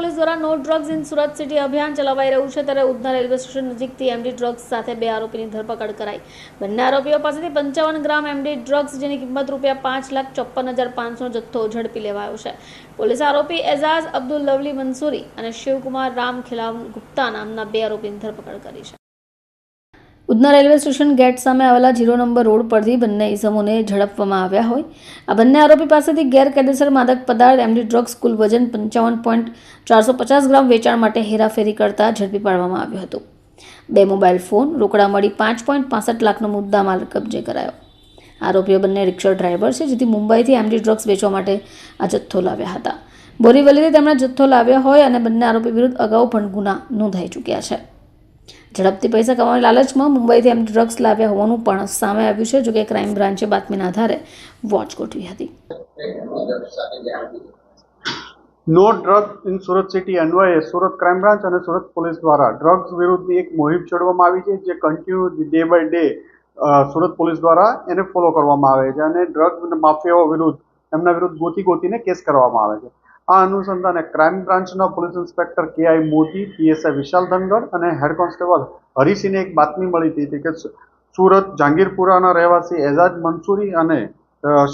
Police દ્વારા no drugs in Surat city અભિયાન ચલાવાઈ રહ્યું છે ત્યારે ઉધના રેલવે સ્ટેશન નજીકથી એમડી ડ્રગ્સ સાથે બે આરોપીની ધરપકડ કરાઈ. બંને આરોપીઓ પાસેથી પંચાવન ગ્રામ એમડી ડ્રગ્સ જેની કિંમત રૂપિયા પાંચ લાખ ચોપ્પન હજાર પાંચસો જથ્થો ઝડપી લેવાયો છે. પોલીસ આરોપી એઝાઝ અબ્દુલ લવલી મંસૂરી અને શિવકુમાર રામ ખિલામ ગુપ્તા નામના બે આરોપીની ધરપકડ કરી છે. ઉધના રેલવે સ્ટેશન ગેટ સામે આવેલા જીરો નંબર રોડ પરથી બંને ઇસમોને ઝડપવામાં આવ્યા હોય. આ બંને આરોપી પાસેથી ગેરકાયદેસર માદક પદાર્થ, એમડી ડ્રગ્સ, કુલ વજન પંચાવન પોઈન્ટ ચારસો પચાસ ગ્રામ વેચાણ માટે હેરાફેરી કરતા ઝડપી પાડવામાં આવ્યું હતું. બે મોબાઈલ ફોન, રોકડા મળી પાંચ પોઈન્ટ પાસઠ લાખનો મુદ્દા માલ કબજે કરાયો. આરોપીઓ બંને રિક્ષા ડ્રાઈવર છે, જેથી મુંબઈથી એમડી ડ્રગ્સ વેચવા માટે આ જથ્થો લાવ્યા હતા. બોરીવલીથી તેમણે જથ્થો લાવ્યા હોય અને બંને આરોપી વિરુદ્ધ અગાઉ પણ ગુના નોંધાઈ ચૂક્યા છે. ઝડપથી પૈસા કમાવાની લાલચમાં મુંબઈથી એમ ડ્રગ્સ લાવ્યા હોવાનું પણ સામે આવ્યું છે, જોકે ક્રાઇમ બ્રાન્ચે બાતમીના આધારે વોચ ગોઠવી હતી. No drug in Surat city અન્વયે સુરત ક્રાઇમ બ્રાન્ચ અને સુરત પોલીસ દ્વારા ડ્રગ્સ વિરુદ્ધની એક મુહિમ છોડવામાં આવી છે, જે continue day by day Surat police દ્વારા એને ફોલો કરવામાં આવે છે અને ડ્રગ માફિયાઓ વિરુદ્ધ, એમના વિરુદ્ધ ગોતી ગોતીને કેસ કરવામાં આવે છે. આ અનુસંધાને ક્રાઇમ બ્રાન્ચના police inspector K I Modi PSI Vishal Dhangar અને હેડ કોન્સ્ટેબલ હરીસિંહને એક બાતમી મળી હતી કે સુરત જહાંગીરપુરાના રહેવાસી એઝાજ મંસૂરી અને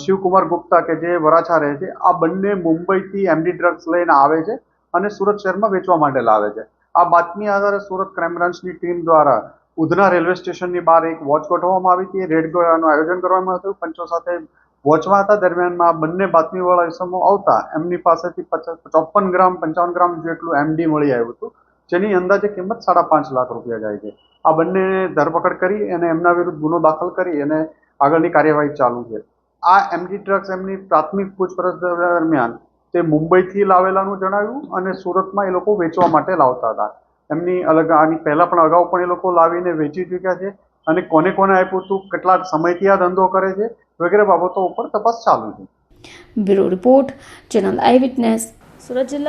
શિવકુમાર ગુપ્તા કે જે વરાછા રહે છે, આ બંને મુંબઈથી એમડી ડ્રગ્સ લઈને આવે છે અને સુરત શહેરમાં વેચવા માટે લાવે છે. આ બાતમી આધારે સુરત ક્રાઇમ બ્રાન્ચની ટીમ દ્વારા ઉધના રેલવે સ્ટેશનની બહાર એક વોચ ગોઠવવામાં આવી હતી. રેડ આયોજન કરવામાં હતું. પંચો સાથે વોચમાં હતા, દરમિયાનમાં આ બંને બાતમીવાળા ઇસમો આવતા, એમની પાસેથી પચાસ ચોપન ગ્રામ, પંચાવન ગ્રામ જેટલું એમડી મળી આવ્યું હતું, જેની અંદાજે કિંમત સાડા પાંચ લાખ રૂપિયા જાય છે. આ બંને ધરપકડ કરી અને એમના વિરુદ્ધ ગુનો દાખલ કરી અને આગળની કાર્યવાહી ચાલુ છે. આ એમડી ડ્રગ્સ એમની પ્રાથમિક પૂછપરછ દરમિયાન તે મુંબઈથી લાવેલાનું જણાવ્યું અને સુરતમાં એ લોકો વેચવા માટે લાવતા હતા. એમની અલગ, આની પહેલાં પણ અગાઉ પણ એ લોકો લાવીને વેચી ચૂક્યા છે. અને કોને કોને આપ્યું હતું, કેટલા સમયથી આ ધંધો કરે છે, વગેરે બાબતો ઉપર તપાસ ચાલુ છે. Bureau report, channel eye witness, Surat જિલ્લા.